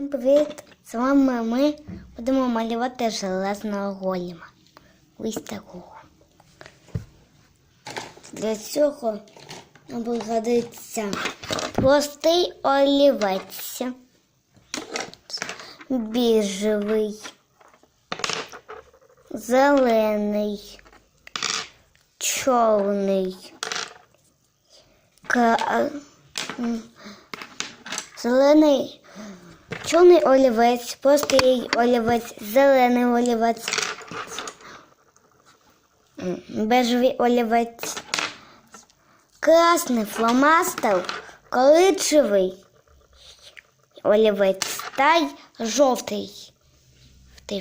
Всім привіт! З вами ми будемо малювати железного голема. Ось такого. Для цього нам пригодиться простий олівець, біжевий, зелений, чорний, зелений. Чорний олівець, простий олівець, зелений олівець, бежевий олівець, красний фломастер, коричневий олівець та й жовтий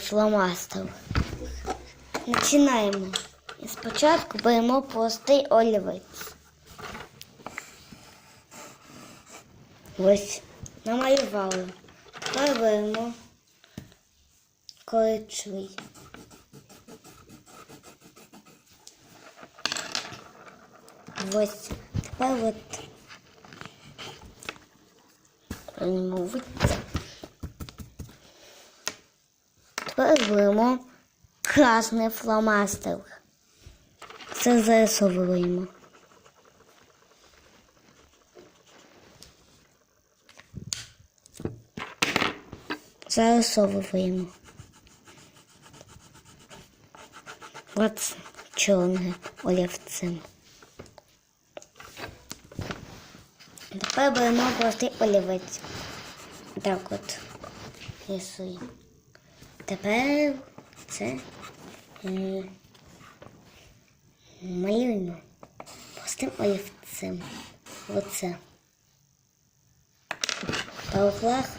фломастер. Починаємо. І спочатку беремо простий олівець. Ось намалювали. Беремо коричневий. Ось тепер от мовити. Тепер беремо красний фломастер. Це зарисовуємо. Зарисовуємо. От чорне олівцем. Тепер беремо простий олівець. Так от рисуємо. Тепер це е, малюємо простим олівцем. Оце. По углах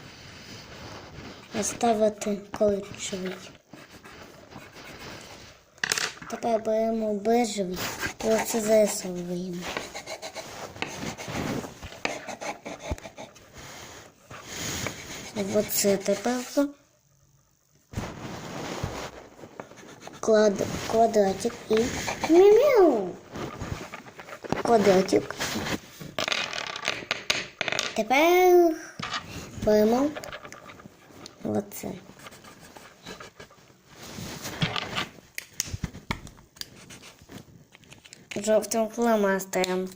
Оставити коричневий. Тепер беремо бежевий і оце зарисовуємо. Оце тепер клад, квадратик і мяу Квадратик. Тепер беремо Оце. Жовтим фломастером.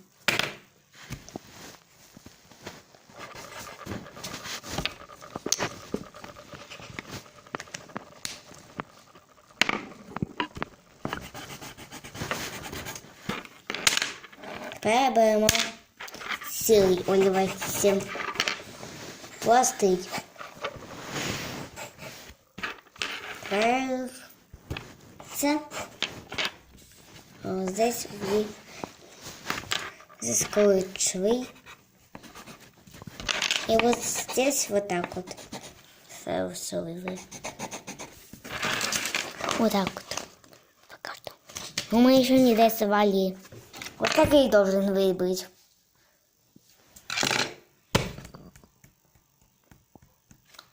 Тепер беремо сірий олівець. Пластик. Це О, здесь ви здесь коричневый. И вот здесь вот так вот. Вот так вот. По карту. Но мы еще не рисовали. Вот такой должен быть.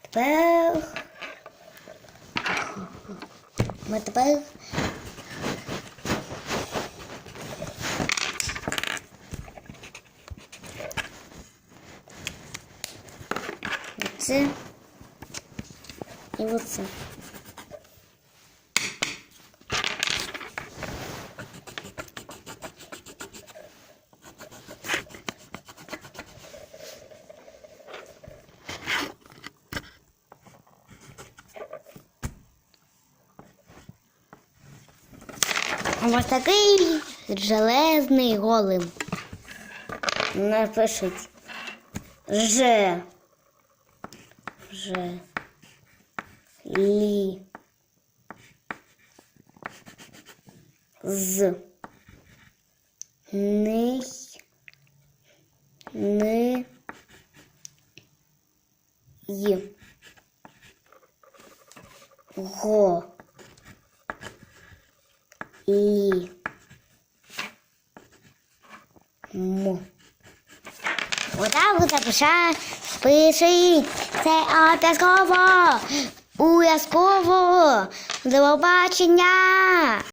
Теперь ми тепер це і оце. Ось такий железний голим. Напишіть Ж. Ж. Лі. З. Ний. Ни. Й. Го. І. М. Отак от запиша, пишіть. Це обов'язково. Обов'язково. До побачення.